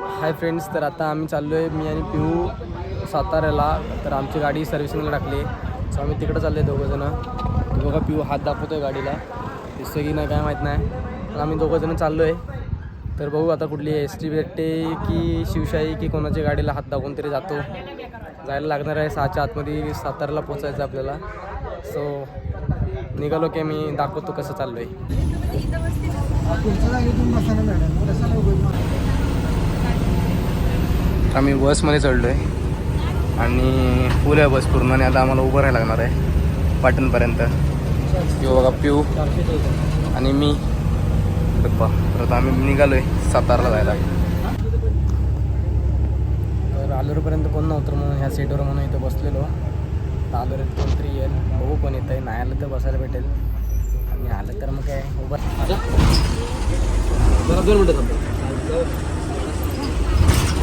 Hi friends तर आता आम्ही चाललो आहे मी आणि पिऊ साताऱ्याला. तर आमची गाडी सर्व्हिसिंगला टाकली. सो आम्ही तिकडं चाललो आहे दोघंजणं बघा पिऊ हात दाखवतो आहे गाडीला. दिसतं की नाही काय माहीत नाही. तर आम्ही दोघंजणं चाललो आहे तर बघू आता कुठली एस टी भेटते की शिवशाही की कोणाच्या गाडीला हात दाखवून तरी जातो. जायला लागणार आहे. सहाच्या आतमध्ये साताऱ्याला पोचायचं आपल्याला. सो निघालो की मी दाखवतो कसं चाललो आहे आम्ही बसमध्ये चढलो आहे आणि फुल आहे बस पूर्ण आणि आता आम्हाला उभं राहायला लागणार आहे पाटणपर्यंत. किंवा बघा पिऊ. आणि मी. पप्पा तर आता आम्ही निघालो आहे सातारला जायला. तर आलोरपर्यंत कोण नव्हतं म्हणून ह्या सीटवर म्हणून इथं बसलेलो. तर आलोर कोणतरी येईल बघू कोण येतं आहे नाही आलं तर बसायला भेटेल. आणि आलं तर मग काय उभं दोन मिनटं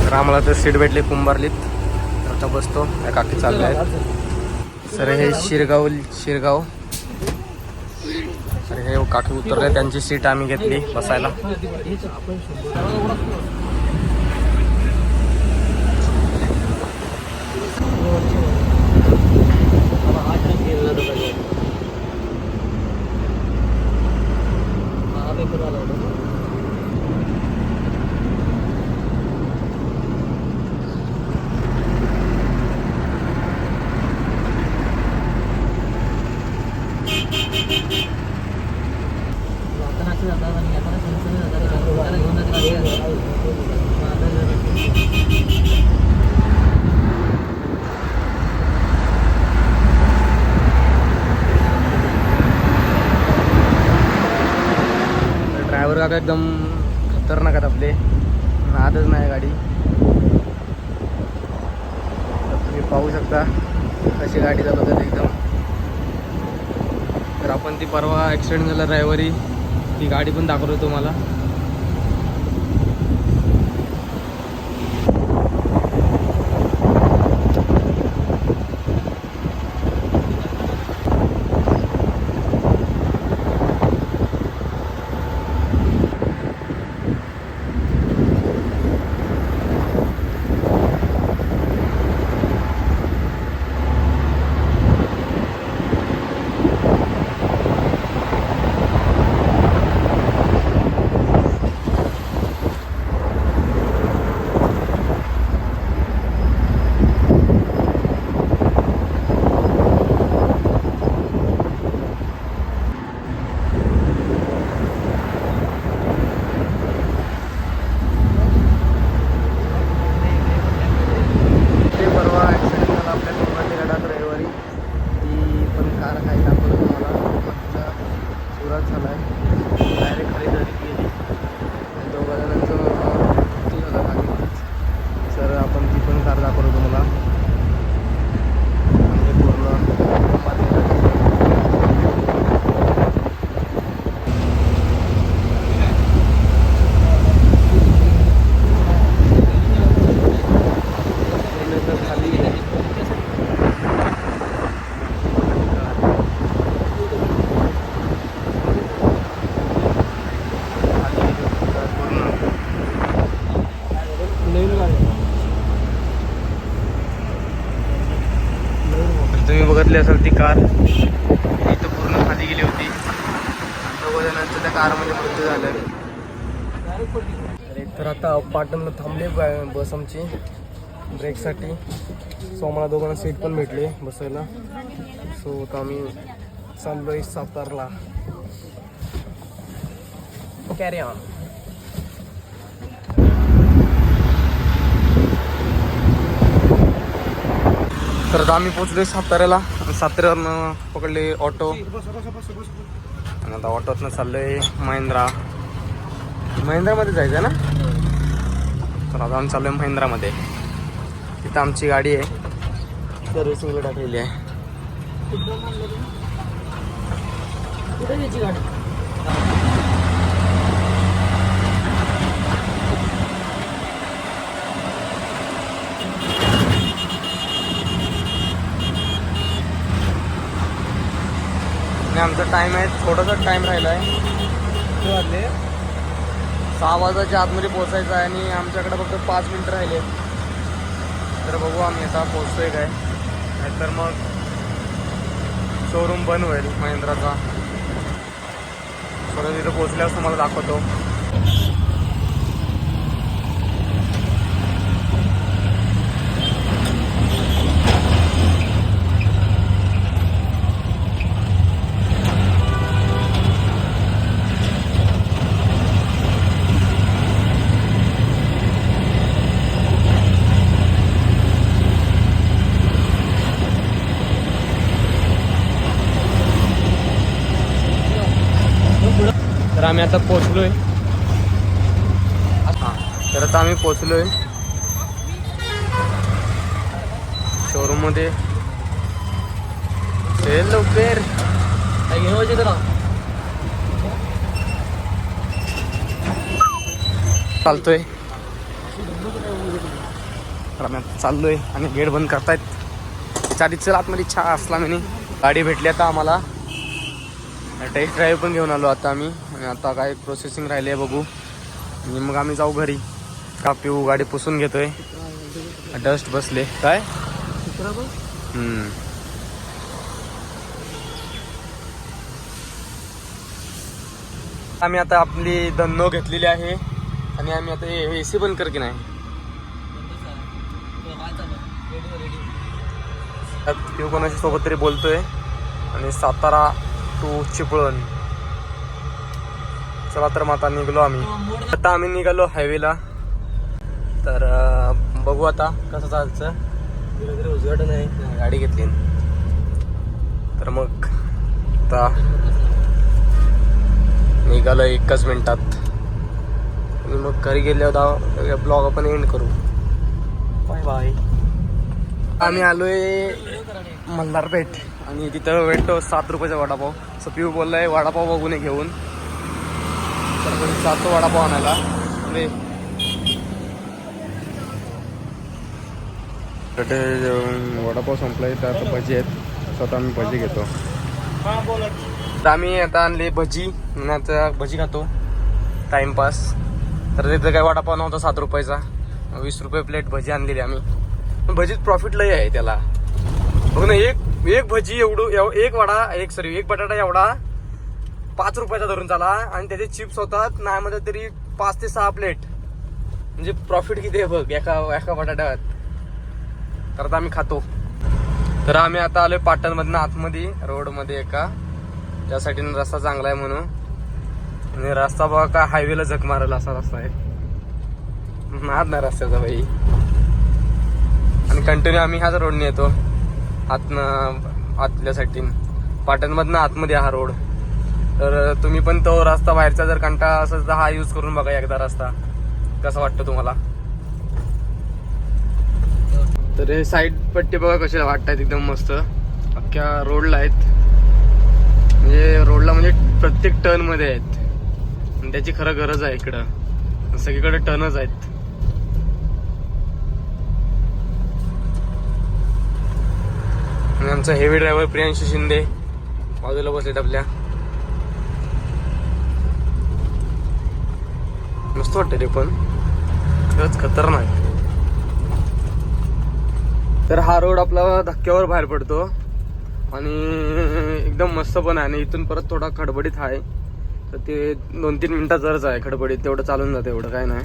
तर आम्हाला तर सीट भेटली कुंभारलीत. तर आता बसतो. या काकी चालल्या आहेत. सर हे शिरगाव शिरगाव. तर हे काकी उतरले. त्यांची सीट आम्ही घेतली बसायला. ड्रायव्हर काका एकदम खतरनाक आहेत आपले. नादच नाही गाडी. तुम्ही पाहू शकता कशी गाडी चालवतात एकदम. तर आपण ती परवा ॲक्सिडेंट झाला ड्रायव्हरी ती गाडी पण दाखवतो तुम्हाला ते परवा ॲक्सिडेंट झाला आपल्या कुंभारली गडात रविवारी ती पण कार काही दाखवलं तुम्हाला फक्त सुरात झाला आहे डायरेक्ट खाली दरी गेली आणि दोघा जणांचं मृत्यू झाला खाली सर आपण ती पण कार दाखवलं तुम्हाला म्हणजे पूर्ण कुंभारली गडात. पूर्ण तर खाली गेली. खाली गेली होती कार पूर्ण. तर तुम्ही बघितली असाल ती कार इथं पूर्ण खाली गेली होती दोघं जणांचं त्या कारमध्ये मृत्यू झालं. तर आता पाटणला थांबले बस आमची. ब्रेकसाठी. सो आम्हाला दोघांना सीट पण भेटली बसायला. सो आता आम्ही चाललो आहे सातारला. कॅरी ऑन तर आम्ही पोचलोय साताऱ्याला. साताऱ्यावरनं पकडले ऑटो आणि आता ऑटोतनं आहे महिंद्रा. महिंद्रामध्ये जायचं ना? तर आता आम्ही चाललोय महिंद्रामध्ये. तिथं आमची गाडी आहे. सर्व्हिसिंगला टाकलेली आहे. गाडी? आणि आमचा टाईम आहे. थोडासा टाईम राहिला आहे. वाजले? सहा वाजाच्या आतमध्ये पोहोचायचं आहे आणि आमच्याकडे फक्त पाच मिनटं राहिले तर बघू आम्ही आता पोहोचतोय काय. नाहीतर मग शोरूम बंद होईल महिंद्राचा. परत तिथं पोहोचल्यावर तुम्हाला दाखवतो. आम्ही आता पोचलोय हां तर आता आम्ही पोचलोय शोरूममध्ये. चल लवकर. घेऊन चालतोय तर आम्ही आता चाललोय आणि गेट बंद करतायत. आधी चल आतमध्ये इच्छा असला म्हणे. गाडी भेटली आता आम्हाला. टेस्ट ड्राईव्ह पण घेऊन आलो आता आम्ही. आणि आता काय प्रोसेसिंग राहिली आहे बघू. आणि मग आम्ही जाऊ घरी. का पिऊ गाडी पुसून घेतोय. डस्ट बसले. काय? हम्म. आम्ही आता आपली धन्नो घेतलेली आहे. आणि आम्ही आता ए सी बंद कर की नाही? पिऊ कोणाच्या सोबत तरी बोलतोय. आणि सातारा टू चिपळूण. चला तर मग आता निघलो आम्ही. आता आम्ही निघालो हायवेला तर बघू आता कसं चालतं. उजवट नाही. गाडी घेतली. तर मग आता निघालो एकच मिनिटात. आणि मग घरी गेल्यावर ब्लॉग आपण एंड करू. बाय बाय आम्ही आलोय मल्हारपेठ. आणि तिथं भेटतो सात रुपयाचा वडापाव. सो पिऊ बोललाय वडापाव बघून घेऊन. तर मग जातो वडापाव आणायला. म्हणजे वडापाव संपलाय तर आता भजी आहेत. स्वतः आम्ही भजी घेतो. तर आम्ही आता आणली भजी. आता भजी खातो. टाइमपास तर तिथं काय वडापाव नव्हता सात रुपयाचा. वीस रुपये प्लेट भजी आणलेली आम्ही. पण भजीत प्रॉफिट लय आहे त्याला. बघ ना एक एक भजी एवढं एव- एक वडा एक सॉरी एक बटाटा एवढा पाच रुपयाचा धरून चाला आणि त्याचे चिप्स होतात नाही म्हणतात तरी पाच ते सहा प्लेट म्हणजे प्रॉफिट किती आहे बघ एका एका बटाट्यात. तर आता आम्ही खातो. तर आम्ही आता आलोय पाटणमधनं आतमध्ये रोडमध्ये एका. त्यासाठी रस्ता चांगला आहे म्हणून. आणि रस्ता बघा का हायवेला झक मारला असा रस्ता आहे. नाद नाही रस्त्याचा बाई. आणि कंटिन्यू आम्ही ह्याच रोडने येतो. आतनं आतल्यासाठी. पाटणमधनं आतमध्ये हा रोड तर तुम्ही पण तो रस्ता बाहेरचा जर कंटा असेल तर हा यूज करून बघा एकदा रस्ता. कसा वाटतो तुम्हाला? तर हे साईड पट्टी बघा कसे वाटतात एकदम मस्त. अख्ख्या रोडला आहेत. म्हणजे रोडला म्हणजे प्रत्येक टर्नमध्ये आहेत. आणि त्याची खरं गरज आहे इकडं. सगळीकडे टर्नच आहेत. आणि आमचा हेवी ड्रायव्हर प्रियांशी शिंदे. बाजूला बसलेत आपल्या. मस्त वाटतं ते पण. खरंच खतरनाक. तर हा रोड आपला धक्क्यावर बाहेर पडतो. आणि एकदम मस्त पण आहे. आणि इथून परत थोडा खडबडीत आहे. तर ते दोन तीन मिनिटाचंच आहे खडबडीत. तेवढं चालून जातं एवढं काय नाही.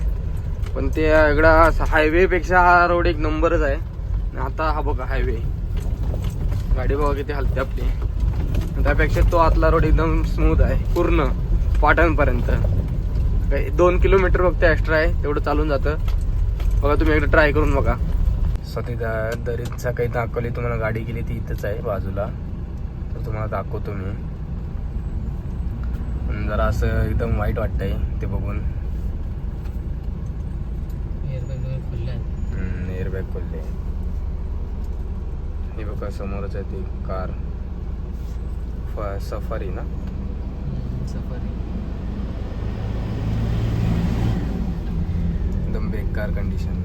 पण ते इकडा हायवेपेक्षा हा रोड एक नंबरच आहे. आणि आता हा बघा हायवे. गाडी बघा किती हलते आपली. त्यापेक्षा तो आतला रोड एकदम स्मूथ आहे. पूर्ण पाटणपर्यंत. काही दोन किलोमीटर फक्त एक्स्ट्रा आहे तेवढं चालून जातं. बघा तुम्ही एकदा ट्राय करून बघा. स्वतः दरीचा काही दाखवली तुम्हाला गाडी गेली ती इथंच आहे बाजूला. तर तुम्हाला दाखवतो मी. जरा असं एकदम वाईट वाटतंय ते बघून. एअरबॅग खोलले हे बघा समोरच आहे ती कार फ- सफारी ना? एकदम बेकार कंडिशन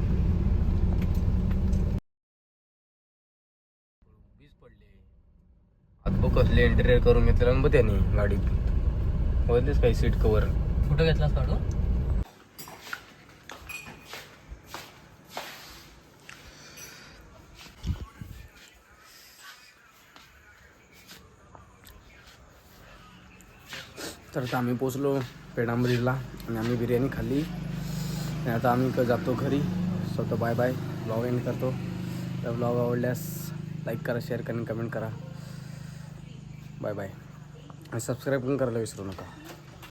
आत कसले इंटेरियर करून घेतलेला ना त्याने गाडी बघितलेच काही सीट कवर फोटो घेतलास काढून तर आम्ही पोचलो पेडांबरीला आणि आम्ही बिर्याणी खाल्ली. आणि आता आम्ही जातो घरी. स्वतः बाय बाय ब्लॉग एंड करतो. तर ब्लॉग आवडल्यास लाईक करा शेअर करा आणि कमेंट करा. बाय बाय आणि सबस्क्राईब पण करायला विसरू नका.